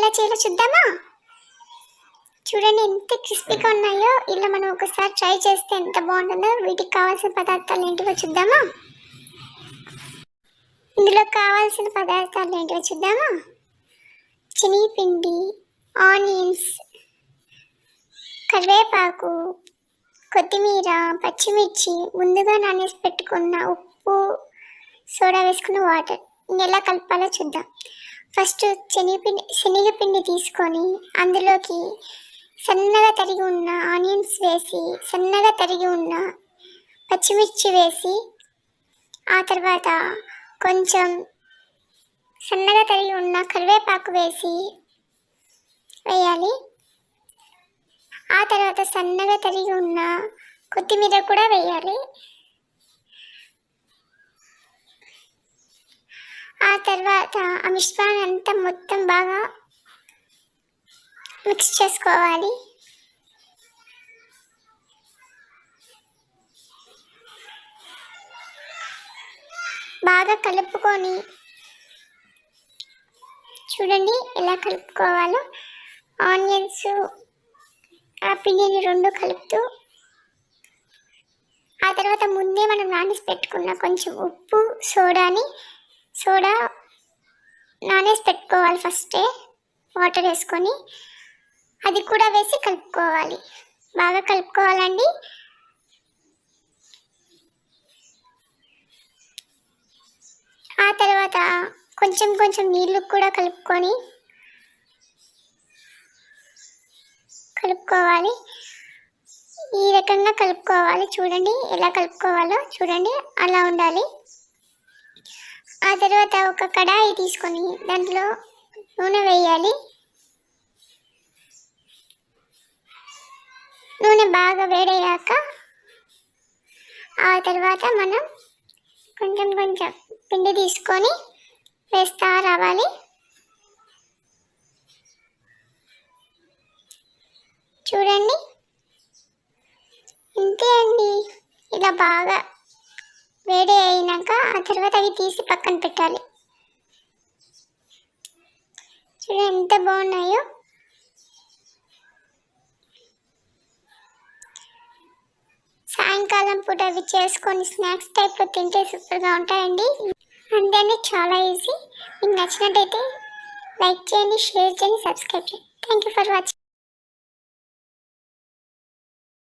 ఎలా చేయాలో చూద్దామా? చూడండి ఎంత క్రిస్పీగా ఉన్నాయో. ఇలా మనం ఒకసారి ట్రై చేస్తే ఎంత బాగుంటుందో వీటికి కావాల్సిన పదార్థాలు ఏంటివో చూద్దామా? ఇందులో కావాల్సిన పదార్థాలు ఏంటివో చూద్దామా? శనగపిండి ఆనియన్స్ కరివేపాకు కొత్తిమీర పచ్చిమిర్చి ముందుగా నానేసి పెట్టుకున్న ఉప్పు సోడా వేసుకున్న వాటర్. ఎలా కలపాలో చూద్దాం. ఫస్ట్ శనగపిండి శనగపిండి తీసుకొని అందులోకి సన్నగా తరిగి ఉన్న ఆనియన్స్ వేసి సన్నగా తరిగి ఉన్న పచ్చిమిర్చి వేసి ఆ తర్వాత కొంచెం సన్నగా తరిగి ఉన్న కరివేపాకు వేసి వేయాలి. ఆ తర్వాత సన్నగా తరిగి ఉన్న కొత్తిమీర కూడా వేయాలి. ఆ తర్వాత ఆ మిశ్రమాన్ని అంతా మొత్తం బాగా మిక్స్ చేసుకోవాలి. బాగా కలుపుకొని చూడండి ఎలా కలుపుకోవాలో. ఆనియన్స్ ఆ పిండిని రెండు కలుపుతూ ఆ తర్వాత ముందే మనం నానేసి పెట్టుకున్న కొంచెం ఉప్పు సోడాని సోడా నానేసి పెట్టుకోవాలి ఫస్టే వాటర్ వేసుకొని అది కూడా వేసి కలుపుకోవాలి. బాగా కలుపుకోవాలండి. ఆ తర్వాత కొంచెం కొంచెం నీళ్ళు కూడా కలుపుకొని కలుపుకోవాలి. ఈ రకంగా కలుపుకోవాలి. చూడండి ఎలా కలుపుకోవాలో చూడండి అలా ఉండాలి. ఆ తర్వాత ఒక కడాయి తీసుకొని దాంట్లో నూనె వేయాలి. నూనె బాగా వేడయ్యాక ఆ తర్వాత మనం కొంచెం కొంచెం పిండి తీసుకొని వేస్తా రావాలి. చూడండి. ఇంతే అండి. ఇలా బాగా వేడి అయినాక ఆ తర్వాత అవి తీసి పక్కన పెట్టాలి. చూడండి ఎంత బాగున్నాయో. సాయంకాలం పూట అవి చేసుకొని స్నాక్స్ టైప్లో తింటే సూపర్గా ఉంటాయండి. అందరినీ చాలా ఈజీ. మీకు నచ్చినట్టయితే లైక్ చేయండి షేర్ చేయండి సబ్స్క్రైబ్ చేయండి. Thank you for watching